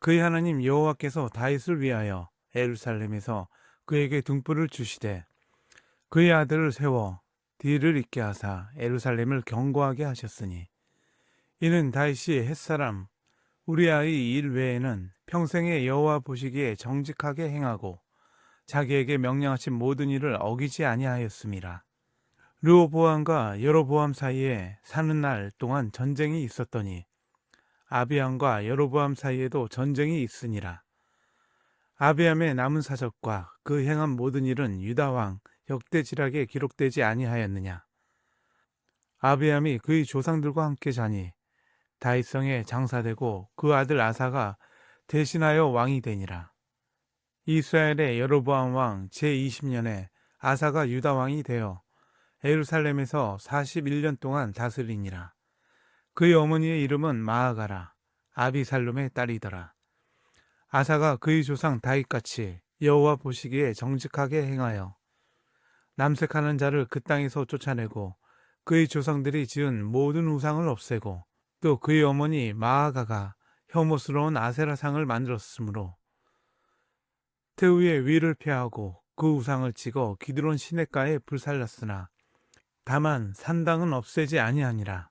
그의 하나님 여호와께서 다윗을 위하여 에루살렘에서 그에게 등불을 주시되 그의 아들을 세워 뒤를 잇게 하사 에루살렘을 경고하게 하셨으니 이는 다윗이 햇사람 우리아의 일 외에는 평생에 여호와 보시기에 정직하게 행하고 자기에게 명령하신 모든 일을 어기지 아니하였음이라. 르호보암과 여로보암 사이에 사는 날 동안 전쟁이 있었더니 아비암과 여로보암 사이에도 전쟁이 있으니라. 아비암의 남은 사적과 그 행한 모든 일은 유다 왕 역대지락에 기록되지 아니하였느냐. 아비암이 그의 조상들과 함께 자니 다윗성에 장사되고 그 아들 아사가 대신하여 왕이 되니라. 이스라엘의 여로보암 왕 제20년에 아사가 유다 왕이 되어 에루살렘에서 41년 동안 다스리니라. 그의 어머니의 이름은 마아가라 아비살롬의 딸이더라. 아사가 그의 조상 다윗같이 여호와 보시기에 정직하게 행하여 남색하는 자를 그 땅에서 쫓아내고 그의 조상들이 지은 모든 우상을 없애고 또 그의 어머니 마아가가 혐오스러운 아세라상을 만들었으므로 태우의 위를 피하고 그 우상을 찍어 기드론 시냇가에 불살랐으나 다만 산당은 없애지 아니하니라.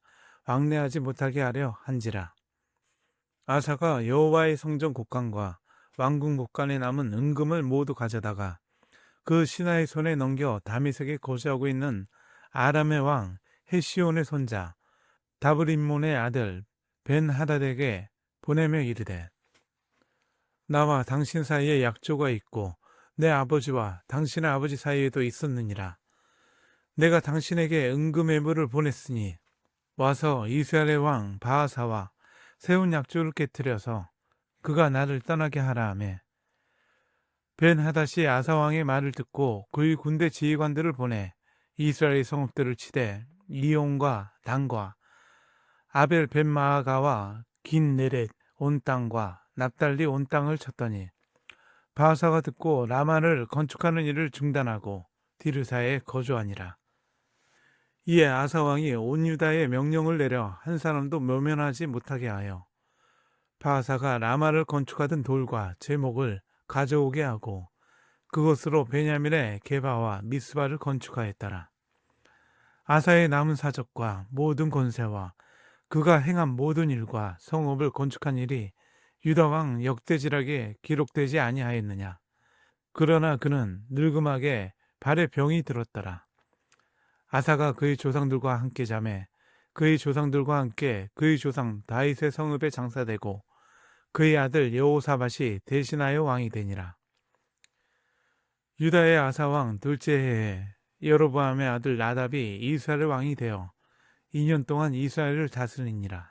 왕래하지 못하게 하려 한지라. 아사가 여호와의 성전 곡간과 왕궁 곡간에 남은 은금을 모두 가져다가 그 신하의 손에 넘겨 다미색에 거주하고 있는 아람의 왕 헤시온의 손자 다브림몬의 아들 벤 하닷에게 보내며 이르되 나와 당신 사이에 약조가 있고 내 아버지와 당신의 아버지 사이에도 있었느니라. 내가 당신에게 은금의물을 보냈으니 와서 이스라엘의 왕 바하사와 세운 약조를 깨뜨려서 그가 나를 떠나게 하라 하매 벤 하닷이 아사 왕의 말을 듣고 그의 군대 지휘관들을 보내 이스라엘 성읍들을 치되 이온과 단과 아벨 벤 마아가와 긴 네렛 온 땅과 납달리 온 땅을 쳤더니 바하사가 듣고 라마를 건축하는 일을 중단하고 디르사에 거주하니라. 이에 아사 왕이 온 유다에 명령을 내려 한 사람도 묘면하지 못하게 하여 바하사가 라마를 건축하던 돌과 제목을 가져오게 하고 그것으로 베냐민의 게바와 미스바를 건축하였더라. 아사의 남은 사적과 모든 권세와 그가 행한 모든 일과 성읍을 건축한 일이 유다 왕 역대지락에 기록되지 아니하였느냐. 그러나 그는 늙음하게 발에 병이 들었더라. 아사가 그의 조상들과 함께 잠에 그의 조상들과 함께 그의 조상 다윗의 성읍에 장사되고 그의 아들 여호사밧이 대신하여 왕이 되니라. 유다의 아사 왕 둘째 해에 여로보암의 아들 나답이 이스라엘 왕이 되어 2년 동안 이스라엘을 다스리니라.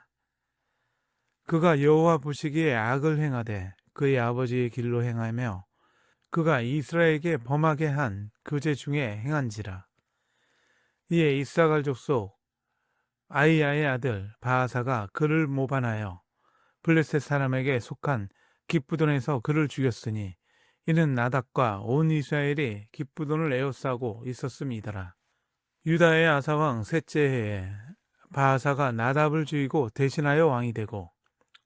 그가 여호와 보시기에 악을 행하되 그의 아버지의 길로 행하며 그가 이스라엘에게 범하게 한그죄 중에 행한지라. 이에 이사갈 족 속 아이야의 아들 바하사가 그를 모반하여 블레셋 사람에게 속한 기쁘돈에서 그를 죽였으니 이는 나답과 온 이스라엘이 기쁘돈을 에워싸고 있었음이더라. 유다의 아사왕 셋째 해에 바하사가 나답을 죽이고 대신하여 왕이 되고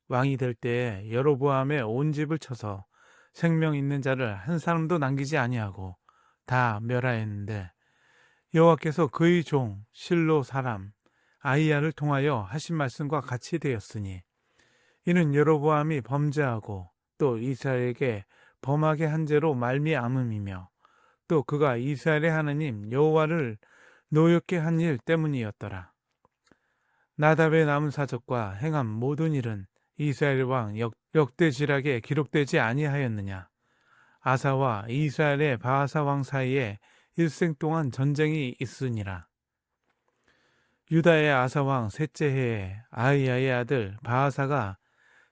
왕이 될 때에 여로보암의 온 집을 쳐서 생명 있는 자를 한 사람도 남기지 아니하고 다 멸하였는데 여호와께서 그의 종 실로 사람 아이야를 통하여 하신 말씀과 같이 되었으니 이는 여로보암이 범죄하고 또 이스라엘에게 범하게 한 죄로 말미암음이며 또 그가 이스라엘의 하나님 여호와를 노엽게 한 일 때문이었더라. 나답의 남은 사적과 행한 모든 일은 이스라엘 왕 역, 역대지락에 기록되지 아니하였느냐. 아사와 이스라엘의 바하사 왕 사이에 일생 동안 전쟁이 있으니라. 유다의 아사 왕 셋째 해에 아이야의 아들 바하사가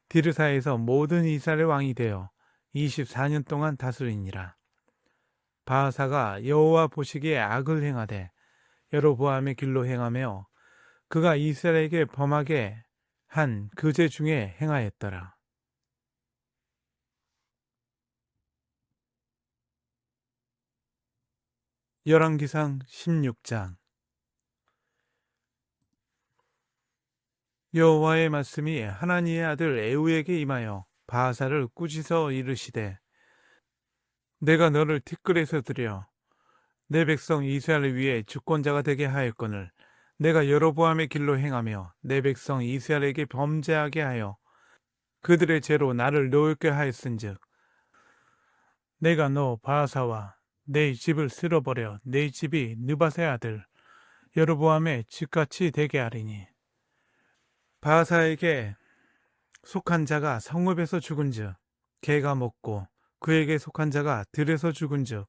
디르사에서 모든 이스라엘 왕이 되어 24년 동안 다스리니라. 바하사가 여호와 보시기에 악을 행하되 여로보암의 길로 행하며 그가 이스라엘에게 범하게 한 그 죄 중에 행하였더라. 열왕기상 16장. 여호와의 말씀이 하나니의 아들 에우에게 임하여 바하사를 꾸짖어 이르시되 내가 너를 티끌에서 들여 내 백성 이스라엘을 위해 주권자가 되게 하였거늘 내가 여로보암의 길로 행하며 내 백성 이스라엘에게 범죄하게 하여 그들의 죄로 나를 노엽게 하였은즉 내가 너 바하사와 내 집을 쓸어버려 내 집이 느바세 아들 여로보암의 집같이 되게 하리니 바하사에게 속한 자가 성읍에서 죽은즉 개가 먹고 그에게 속한 자가 들에서 죽은즉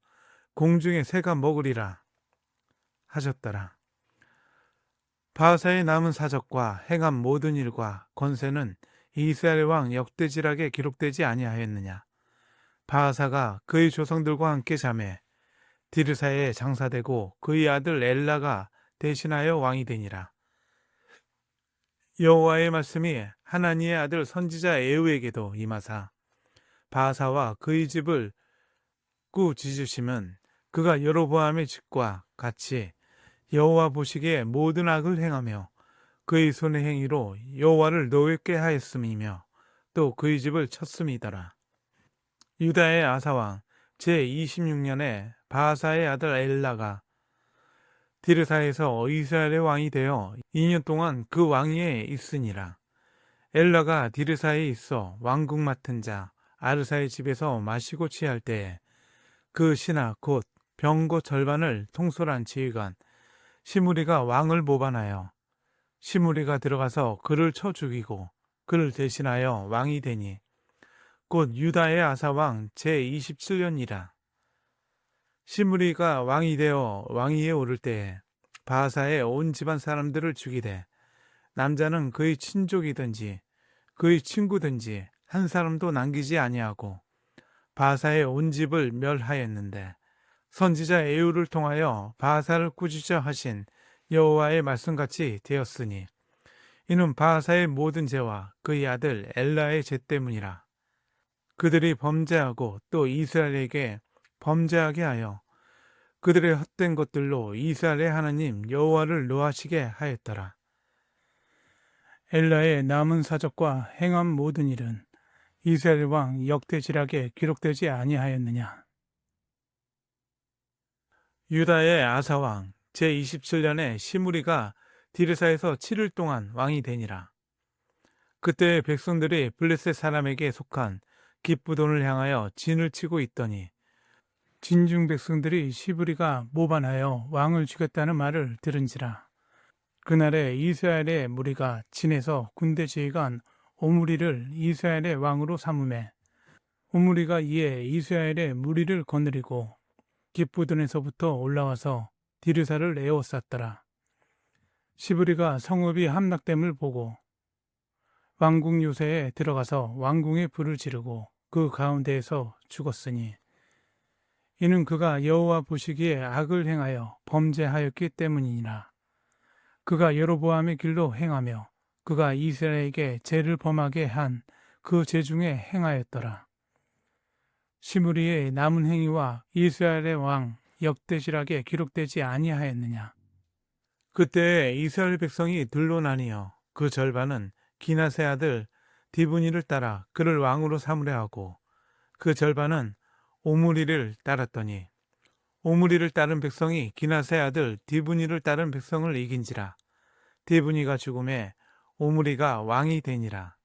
공중에 새가 먹으리라 하셨더라. 바하사의 남은 사적과 행한 모든 일과 권세는 이스라엘 왕 역대지락에 기록되지 아니하였느냐. 바하사가 그의 조상들과 함께 잠에 디르사에 장사되고 그의 아들 엘라가 대신하여 왕이 되니라. 여호와의 말씀이 하나니의 아들 선지자 에우에게도 임하사 바하사와 그의 집을 꾸짖으시면 그가 여로보암의 집과 같이 여호와 보시기에 모든 악을 행하며 그의 손의 행위로 여호와를 노엽게 하였음이며 또 그의 집을 쳤음이더라. 유다의 아사왕 제 26년에 바하사의 아들 엘라가 디르사에서 이스라엘의 왕이 되어 2년 동안 그 왕위에 있으니라. 엘라가 디르사에 있어 왕국 맡은 자 아르사의 집에서 마시고 취할 때에 그 신하 곧 병고 절반을 통솔한 지휘관 시무리가 왕을 모반하여 시무리가 들어가서 그를 쳐 죽이고 그를 대신하여 왕이 되니 곧 유다의 아사왕 제27년이라. 시무리가 왕이 되어 왕위에 오를 때에 바사의 온 집안 사람들을 죽이되 남자는 그의 친족이든지 그의 친구든지 한 사람도 남기지 아니하고 바사의 온 집을 멸하였는데 선지자 에우를 통하여 바사를 꾸짖어 하신 여호와의 말씀같이 되었으니 이는 바사의 모든 죄와 그의 아들 엘라의 죄 때문이라. 그들이 범죄하고 또 이스라엘에게 범죄하게 하여 그들의 헛된 것들로 이스라엘의 하나님 여호와를 노하시게 하였더라. 엘라의 남은 사적과 행한 모든 일은 이스라엘 왕 역대지락에 기록되지 아니하였느냐. 유다의 아사왕 제27년에 시무리가 디르사에서 7일 동안 왕이 되니라. 그때 백성들이 블레셋 사람에게 속한 기쁘돈을 향하여 진을 치고 있더니 진중 백성들이 시브리가 모반하여 왕을 죽였다는 말을 들은지라. 그날에 이스라엘의 무리가 진에서 군대 지휘관 오므리를 이스라엘의 왕으로 삼음해 오므리가 이에 이스라엘의 무리를 거느리고 기쁘돈에서부터 올라와서 디르사를 에워쌌더라. 시브리가 성읍이 함락됨을 보고 왕궁 요새에 들어가서 왕궁에 불을 지르고 그 가운데에서 죽었으니 이는 그가 여호와 보시기에 악을 행하여 범죄하였기 때문이니라. 그가 여로보암의 길로 행하며 그가 이스라엘에게 죄를 범하게 한 그 죄 중에 행하였더라. 시무리의 남은 행위와 이스라엘의 왕 역대시락에 기록되지 아니하였느냐. 그때 이스라엘 백성이 들로 나뉘어 그 절반은 기나세 아들 디브니를 따라 그를 왕으로 삼으려 하고 그 절반은 오므리를 따랐더니 오므리를 따른 백성이 기나세 아들 디브니를 따른 백성을 이긴지라 디브니가 죽음에 오므리가 왕이 되니라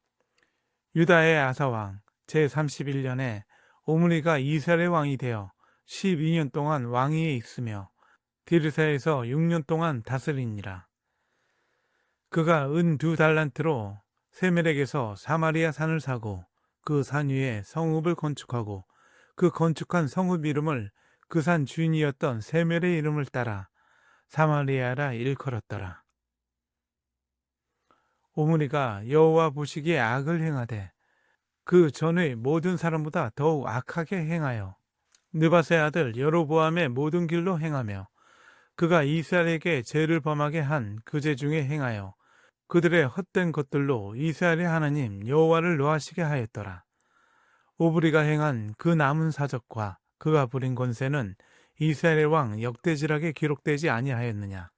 유다의 아사왕 제31년에 오므리가 이스라엘의 왕이 되어 12년 동안 왕위에 있으며 디르사에서 6년 동안 다스리니라. 그가 은 두 달란트로 세멜에게서 사마리아 산을 사고 그 산 위에 성읍을 건축하고 그 건축한 성읍 이름을 그 산 주인이었던 세멜의 이름을 따라 사마리아라 일컬었더라. 오므리가 여호와 보시기에 악을 행하되 그 전의 모든 사람보다 더욱 악하게 행하여 느바세 아들 여로보암의 모든 길로 행하며 그가 이스라엘에게 죄를 범하게 한 그 죄 중에 행하여 그들의 헛된 것들로 이스라엘의 하나님 여호와를 노하시게 하였더라. 오브리가 행한 그 남은 사적과 그가 부린 권세는 이스라엘의 왕 역대지락에 기록되지 아니하였느냐.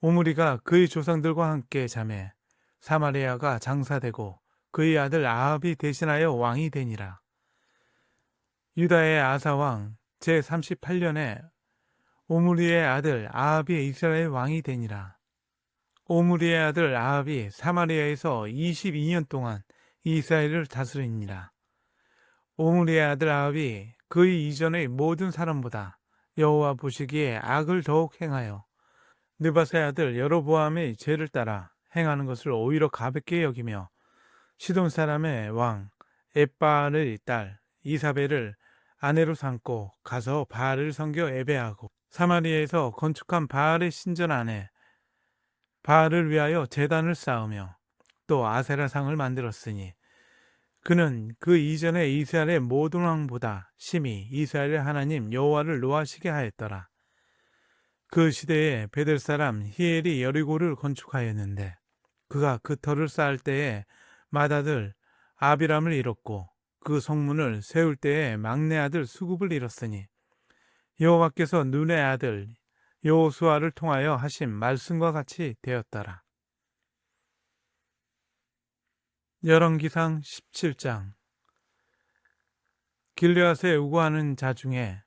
오므리가 그의 조상들과 함께 잠에 사마리아가 장사되고 그의 아들 아합이 대신하여 왕이 되니라. 유다의 아사 왕 제38년에 오므리의 아들 아합이 이스라엘 왕이 되니라. 오므리의 아들 아합이 사마리아에서 22년 동안 이스라엘을 다스리니라. 오므리의 아들 아합이 그의 이전의 모든 사람보다 여호와 보시기에 악을 더욱 행하여 느바세 아들 여로보암의 죄를 따라 행하는 것을 오히려 가볍게 여기며 시돈 사람의 왕 에빠의 딸 이사벨을 아내로 삼고 가서 바알을 섬겨 예배하고 사마리아에서 건축한 바알의 신전 안에 바알을 위하여 제단을 쌓으며 또 아세라상을 만들었으니 그는 그 이전에 이스라엘의 모든 왕보다 심히 이스라엘의 하나님 여호와를 노하시게 하였더라. 그 시대에 베들 사람 히엘이 여리고를 건축하였는데 그가 그 터를 쌓을 때에 맏아들 아비람을 잃었고 그 성문을 세울 때에 막내 아들 수굽을 잃었으니 여호와께서 눈의 아들 여호수아를 통하여 하신 말씀과 같이 되었더라. 열왕기상 17장. 길르앗에 우고하는 자 중에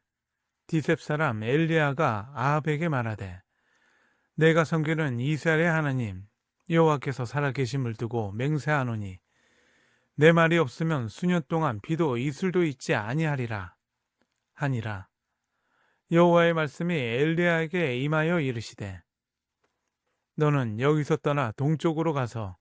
디셉 사람 엘리야가 아합에게 말하되 내가 섬기는 이스라엘의 하나님 여호와께서 살아계심을 두고 맹세하노니 내 말이 없으면 수년 동안 비도 이슬도 있지 아니하리라 하니라. 여호와의 말씀이 엘리야에게 임하여 이르시되 너는 여기서 떠나 동쪽으로 가서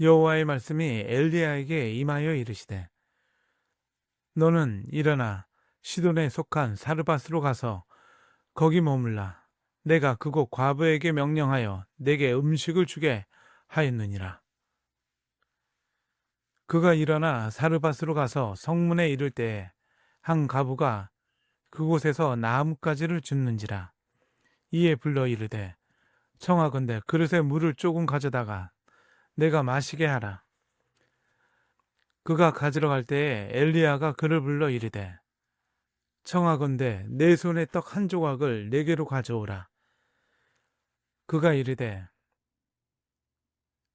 여호와의 말씀이 엘리야에게 임하여 이르시되 너는 일어나 시돈에 속한 사르밧으로 가서 거기 머물라 내가 그곳 과부에게 명령하여 내게 음식을 주게 하였느니라. 그가 일어나 사르밧으로 가서 성문에 이를 때에 한 가부가 그곳에서 나뭇가지를 줍는지라. 이에 불러 이르되 청하건대 그릇에 물을 조금 가져다가 내가 마시게 하라. 그가 가지러 갈 때에 엘리야가 그를 불러 이르되 청하건대 내 손에 떡 한 조각을 내게로 가져오라. 그가 이르되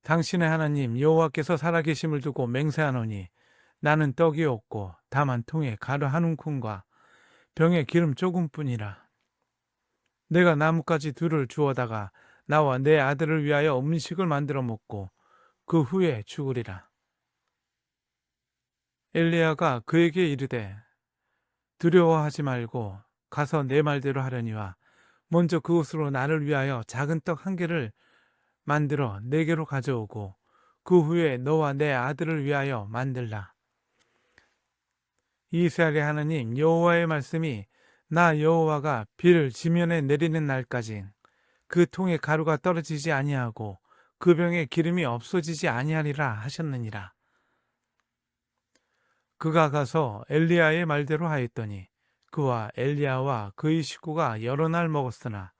당신의 하나님 여호와께서 살아계심을 두고 맹세하노니 나는 떡이 없고 다만 통에 가루 한 움큼과 병에 기름 조금뿐이라. 내가 나뭇가지 둘을 주워다가 나와 내 아들을 위하여 음식을 만들어 먹고 그 후에 죽으리라. 엘리야가 그에게 이르되 두려워하지 말고 가서 내 말대로 하려니와 먼저 그곳으로 나를 위하여 작은 떡 한 개를 만들어 내게로 가져오고 그 후에 너와 내 아들을 위하여 만들라. 이스라엘의 하나님 여호와의 말씀이 나 여호와가 비를 지면에 내리는 날까지 그 통에 가루가 떨어지지 아니하고 그 병에 기름이 없어지지 아니하리라 하셨느니라. 그가 가서 엘리야의 말대로 하였더니 그와 엘리야와 그의 식구가 여러 날 먹었으나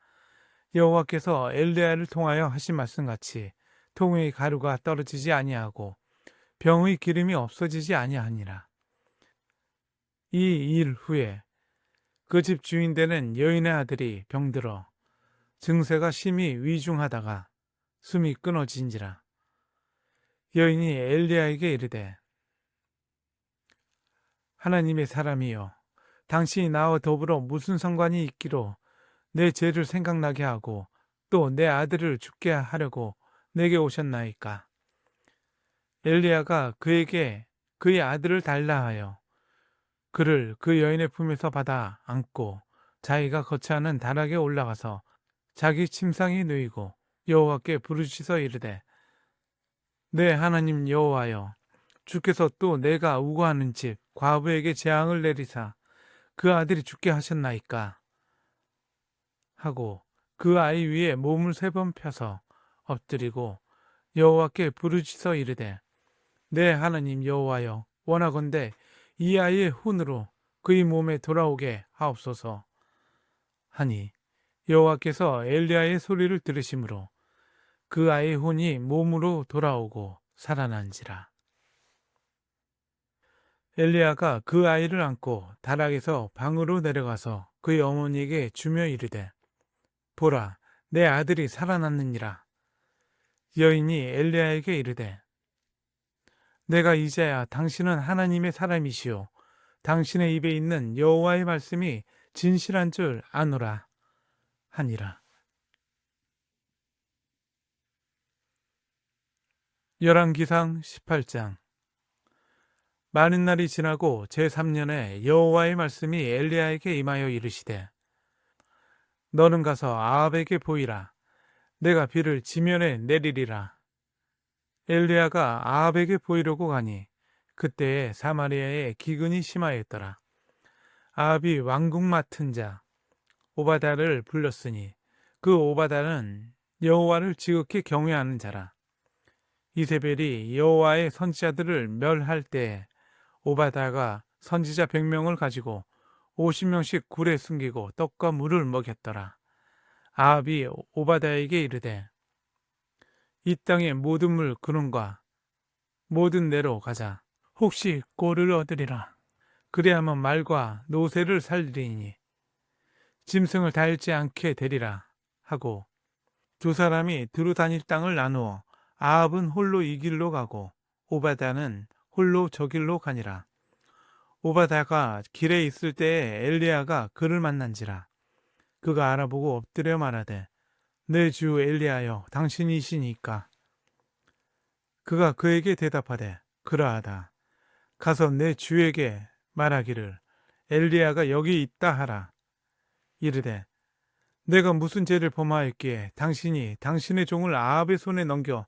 여호와께서 엘리야를 통하여 하신 말씀같이 통의 가루가 떨어지지 아니하고 병의 기름이 없어지지 아니하니라. 이 일 후에 그 집 주인 되는 여인의 아들이 병들어 증세가 심히 위중하다가 숨이 끊어진지라. 여인이 엘리야에게 이르되 하나님의 사람이여 당신이 나와 더불어 무슨 상관이 있기로 내 죄를 생각나게 하고 또 내 아들을 죽게 하려고 내게 오셨나이까? 엘리야가 그에게 그의 아들을 달라 하여 그를 그 여인의 품에서 받아 안고 자기가 거처하는 다락에 올라가서 자기 침상에 누이고 여호와께 부르짖어 이르되 내 하나님 여호와여 주께서 또 내가 우거하는 집 과부에게 재앙을 내리사 그 아들이 죽게 하셨나이까? 하고 그 아이 위에 몸을 세 번 펴서 엎드리고 여호와께 부르짖어 이르되 내 하나님 여호와여 원하건대 이 아이의 혼으로 그의 몸에 돌아오게 하옵소서. 하니 여호와께서 엘리야의 소리를 들으심으로 그 아이의 혼이 몸으로 돌아오고 살아난지라. 엘리야가 그 아이를 안고 다락에서 방으로 내려가서 그의 어머니에게 주며 이르되 보라 내 아들이 살아났느니라. 여인이 엘리야에게 이르되 내가 이제야 당신은 하나님의 사람이시오. 당신의 입에 있는 여호와의 말씀이 진실한 줄 아노라 하니라 열왕기상 18장. 많은 날이 지나고 제3년에 여호와의 말씀이 엘리야에게 임하여 이르시되 너는 가서 아합에게 보이라. 내가 비를 지면에 내리리라. 엘리야가 아합에게 보이려고 가니 그때에 사마리아에 기근이 심하였더라. 아합이 왕궁 맡은 자 오바다를 불렀으니 그 오바다는 여호와를 지극히 경외하는 자라 이세벨이 여호와의 선지자들을 멸할 때 오바다가 선지자 100명을 가지고 50명씩 굴에 숨기고 떡과 물을 먹였더라. 아합이 오바다에게 이르되 이 땅의 모든 물 그놈과 모든 내로 가자. 혹시 꼴을 얻으리라. 그래야만 말과 노새를 살리니 짐승을 다 잃지 않게 되리라 하고 두 사람이 두루 다닐 땅을 나누어 아합은 홀로 이 길로 가고 오바다는 홀로 저 길로 가니라. 오바다가 길에 있을 때에 엘리야가 그를 만난지라. 그가 알아보고 엎드려 말하되 내 주 엘리야여 당신이시니까. 그가 그에게 대답하되 그러하다. 가서 내 주에게 말하기를 엘리야가 여기 있다 하라. 이르되 내가 무슨 죄를 범하였기에 당신이 당신의 종을 아합의 손에 넘겨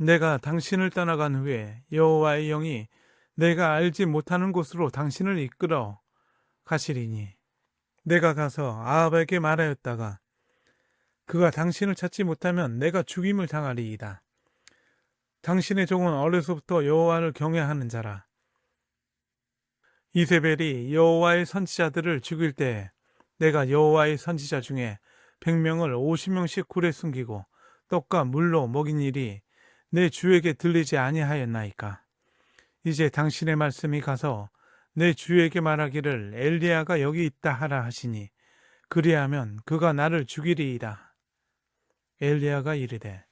내가 당신을 떠나간 후에 여호와의 영이 내가 알지 못하는 곳으로 당신을 이끌어 가시리니 내가 가서 아합에게 말하였다가 그가 당신을 찾지 못하면 내가 죽임을 당하리이다. 당신의 종은 어려서부터 여호와를 경외하는 자라. 이세벨이 여호와의 선지자들을 죽일 때 내가 여호와의 선지자 중에 100명을 50명씩 굴에 숨기고 떡과 물로 먹인 일이 내 주에게 들리지 아니하였나이까. 이제 당신의 말씀이 가서 내 주에게 말하기를 엘리야가 여기 있다 하라 하시니 그리하면 그가 나를 죽이리이다. 엘리야가 이르되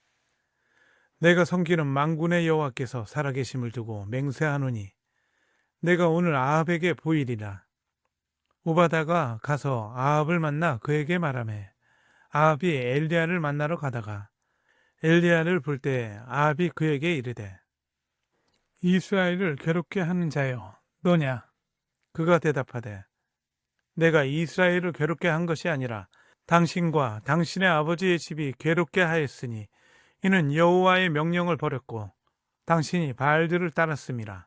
내가 섬기는 망군의 여호와께서 살아계심을 두고 맹세하노니 내가 오늘 아합에게 보이리라. 오바다가 가서 아합을 만나 그에게 말하매 아합이 엘리야를 만나러 가다가 엘리야를 볼 때 아합이 그에게 이르되 이스라엘을 괴롭게 하는 자여 너냐? 그가 대답하되 내가 이스라엘을 괴롭게 한 것이 아니라 당신과 당신의 아버지의 집이 괴롭게 하였으니 이는 여호와의 명령을 버렸고 당신이 바알들을 따랐음이라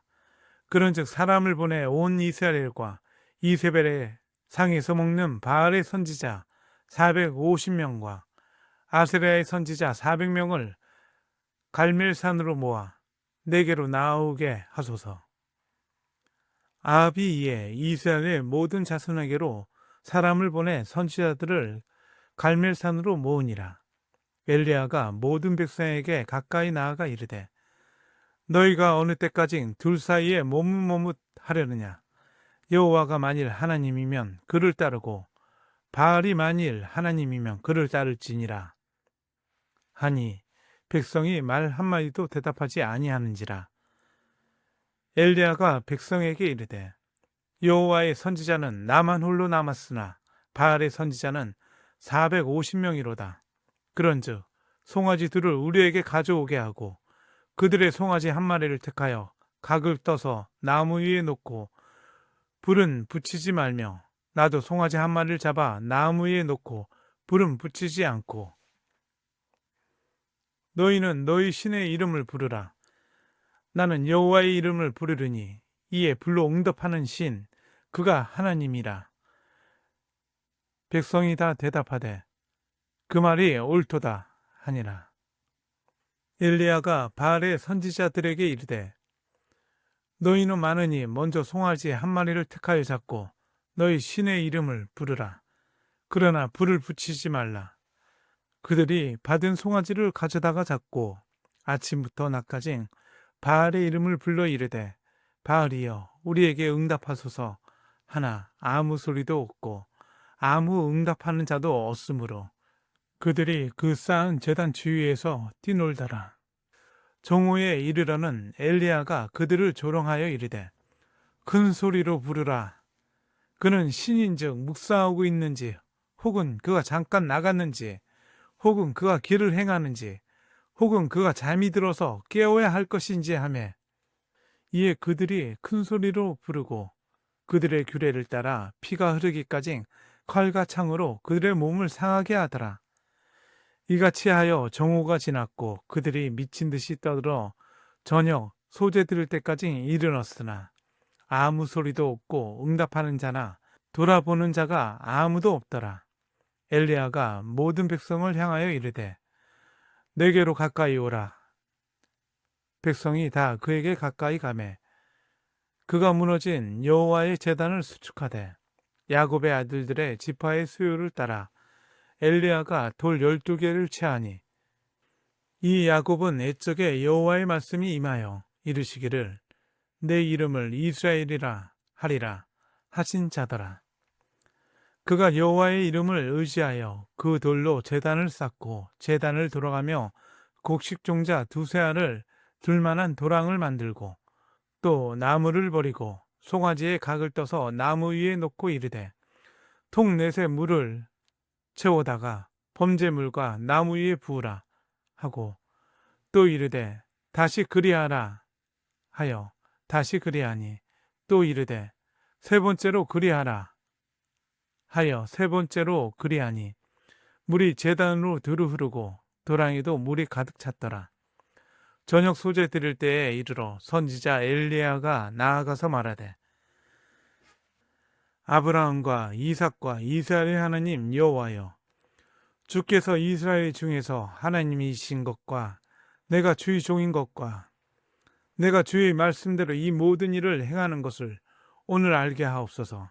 그런즉 사람을 보내 온 이스라엘과 이세벨의 상에서 먹는 바알의 선지자 450명과 아세라의 선지자 400명을 갈멜산으로 모아 내게로 나오게 하소서. 아합이 이에 이스라엘의 모든 자손에게로 사람을 보내 선지자들을 갈멜산으로 모으니라. 엘리야가 모든 백성에게 가까이 나아가 이르되 너희가 어느 때까지 둘 사이에 머뭇머뭇 하려느냐 여호와가 만일 하나님이면 그를 따르고 바알이 만일 하나님이면 그를 따를지니라 하니 백성이 말 한마디도 대답하지 아니하는지라. 엘리야가 백성에게 이르되 여호와의 선지자는 나만 홀로 남았으나 바알의 선지자는 450명이로다. 그런즉 송아지 둘을 우리에게 가져오게 하고 그들의 송아지 한 마리를 택하여 각을 떠서 나무 위에 놓고 불은 붙이지 말며 나도 송아지 한 마리를 잡아 나무 위에 놓고 불은 붙이지 않고 너희는 너희 신의 이름을 부르라 나는 여호와의 이름을 부르르니 이에 불로 응답하는 신 그가 하나님이라 백성이 다 대답하되 그 말이 옳도다 하니라 엘리야가 바알의 선지자들에게 이르되 너희는 많으니 먼저 송아지 한 마리를 택하여 잡고 너희 신의 이름을 부르라. 그러나 불을 붙이지 말라. 그들이 받은 송아지를 가져다가 잡고 아침부터 낮까지 바알의 이름을 불러 이르되 바알이여 우리에게 응답하소서 하나 아무 소리도 없고 아무 응답하는 자도 없으므로 그들이 그 쌓은 재단 주위에서 뛰놀더라. 정오에 이르러는 엘리야가 그들을 조롱하여 이르되 큰 소리로 부르라. 그는 신인즉 묵사하고 있는지 혹은 그가 잠깐 나갔는지 혹은 그가 길을 행하는지 혹은 그가 잠이 들어서 깨워야 할 것인지 하매 이에 그들이 큰 소리로 부르고 그들의 규례를 따라 피가 흐르기까지 칼과 창으로 그들의 몸을 상하게 하더라. 이같이 하여 정오가 지났고 그들이 미친 듯이 떠들어 저녁 소재 들을 때까지 이르렀으나 아무 소리도 없고 응답하는 자나 돌아보는 자가 아무도 없더라. 엘리야가 모든 백성을 향하여 이르되 내게로 가까이 오라. 백성이 다 그에게 가까이 가매 그가 무너진 여호와의 재단을 수축하되 야곱의 아들들의 지파의 수요를 따라 엘리야가 돌 열두 개를 채하니 이 야곱은 애적에 여호와의 말씀이 임하여 이르시기를 내 이름을 이스라엘이라 하리라 하신 자더라. 그가 여호와의 이름을 의지하여 그 돌로 재단을 쌓고 재단을 돌아가며 곡식종자 두세 알을 둘만한 도랑을 만들고 또 나무를 버리고 송아지에 각을 떠서 나무 위에 놓고 이르되 통 넷의 물을 채우다가 범죄물과 나무 위에 부으라 하고 또 이르되 다시 그리하라 하여 다시 그리하니 또 이르되 세 번째로 그리하라 하여 세 번째로 그리하니 물이 재단으로 두루 흐르고 도랑에도 물이 가득 찼더라. 저녁 소재 드릴 때에 이르러 선지자 엘리야가 나아가서 말하되 아브라함과 이삭과 이스라엘의 하나님 여호와여 주께서 이스라엘 중에서 하나님이신 것과 내가 주의 종인 것과 내가 주의 말씀대로 이 모든 일을 행하는 것을 오늘 알게 하옵소서.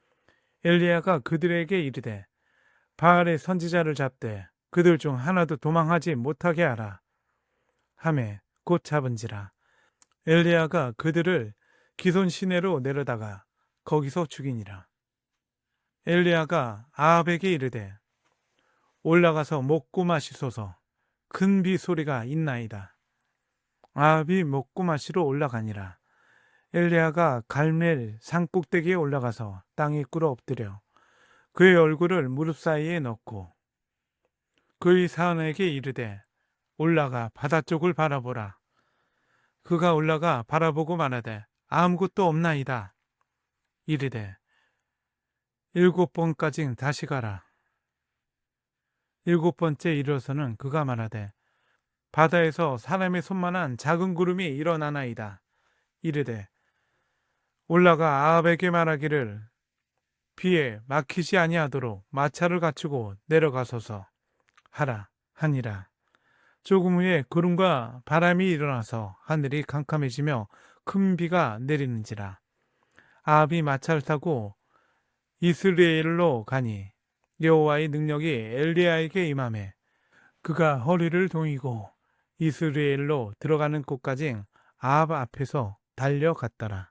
엘리야가 그들에게 이르되 바알의 선지자를 잡되 그들 중 하나도 도망하지 못하게 하라 하매 곧 잡은지라 엘리야가 그들을 기손 시내로 내려다가 거기서 죽이니라 엘리야가 아합에게 이르되 올라가서 먹고 마시소서 큰 비 소리가 있나이다. 아합이 먹고 마시러 올라가니라. 엘리야가 갈멜 산 꼭대기에 올라가서 땅에 꿇어 엎드려 그의 얼굴을 무릎 사이에 넣고 그의 사원에게 이르되 올라가 바다 쪽을 바라보라. 그가 올라가 바라보고 말하되 아무것도 없나이다. 이르되 일곱 번까지 다시 가라. 일곱 번째 이르러서는 그가 말하되 바다에서 사람의 손만한 작은 구름이 일어나나이다. 이르되 올라가 아합에게 말하기를 비에 막히지 아니하도록 마차를 갖추고 내려가소서 하라 하니라. 조금 후에 구름과 바람이 일어나서 하늘이 캄캄해지며 큰 비가 내리는지라. 아합이 마차를 타고 이스라엘로 가니 여호와의 능력이 엘리야에게 임함에 그가 허리를 동이고 이스라엘로 들어가는 곳까지 아합 앞에서 달려갔더라.